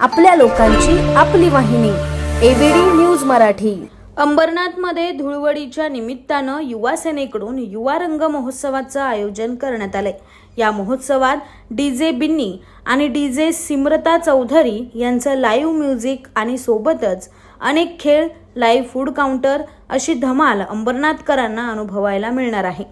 आपल्या लोकांची आपली वाहिनी एबीडी न्यूज मराठी. अंबरनाथमध्ये धुळवडीच्या निमित्तानं युवा सेनेकडून युवा रंग महोत्सवाचं आयोजन करण्यात आलंय. या महोत्सवात डी जे बिन्नी आणि डी जे सिमरता चौधरी यांचं लाईव्ह म्युझिक आणि सोबतच अनेक खेळ लाईव्ह फूड काउंटर अशी धमाल अंबरनाथकरांना अनुभवायला मिळणार आहे.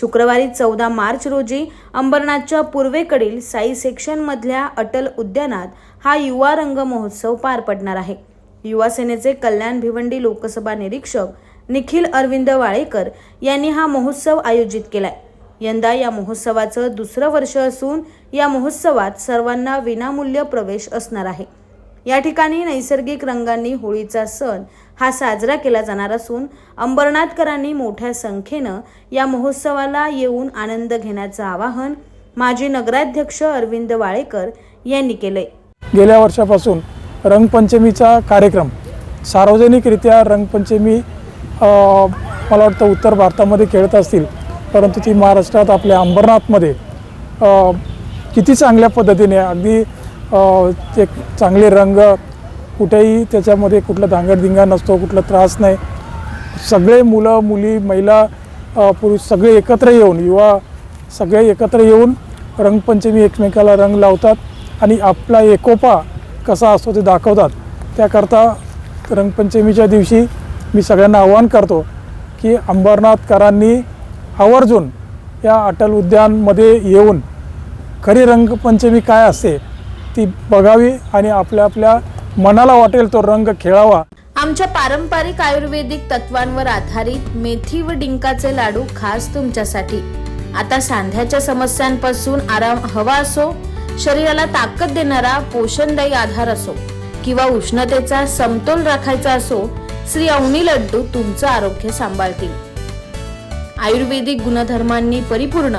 शुक्रवारी चौदा मार्च रोजी अंबरनाथच्या पूर्वेकडील साई सेक्शनमधल्या अटल उद्यानात हा युवा रंग महोत्सव पार पडणार आहे. युवा सेनेचे कल्याण भिवंडी लोकसभा निरीक्षक निखिल अरविंद वाळेकर यांनी हा महोत्सव आयोजित केलाय. यंदा या महोत्सवाचं दुसरं वर्ष असून या महोत्सवात सर्वांना विनामूल्य प्रवेश असणार आहे. या ठिकाणी नैसर्गिक रंगांनी होळीचा सण हा साजरा केला जाणार असून अंबरनाथकरांनी मोठ्या संख्येनं या महोत्सवाला येऊन आनंद घेण्याचं आवाहन माजी नगराध्यक्ष अरविंद वाळेकर यांनी केलंय. गेल्या वर्षापासून रंगपंचमीचा कार्यक्रम सार्वजनिकरित्या रंगपंचमी मला वाटतं उत्तर भारतामध्ये खेळत असतील परंतु ती महाराष्ट्रात आपल्या अंबरनाथमध्ये किती चांगल्या पद्धतीने अगदी एक ते चांगले रंग कुठेही त्याच्यामध्ये कुठला धांगडधिंगा नसतो कुठला त्रास नाही. सगळे मुलं मुली महिला पुरुष सगळे एकत्र येऊन युवा सगळे एकत्र येऊन रंगपंचमी एकमेकाला रंग लावतात आणि आपला एकोपा कसा असतो ते दाखवतात. त्याकरता रंगपंचमीच्या दिवशी मी सगळ्यांना आवाहन करतो की अंबरनाथकरांनी आवर्जून या अटल उद्यानमध्ये येऊन खरी रंगपंचमी काय असते ती बघावी आणि आपल्या आपल्या मनाला वाटेल तो रंग खेळावा. आमच्या पारंपरिक आयुर्वेदिक तत्वांवर आधारित मेथी व डिंकाचे लाडू खास तुमच्यासाठी. आता सांध्याच्या समस्यांपासून आराम हवा असो शरीराला ताकद देणारा पोषणदायी आधार असो किंवा उष्णतेचा समतोल राखायचा असो श्री अवनी लड्डू तुमचं आरोग्य सांभाळतील. आयुर्वेदिक गुणधर्मांनी परिपूर्ण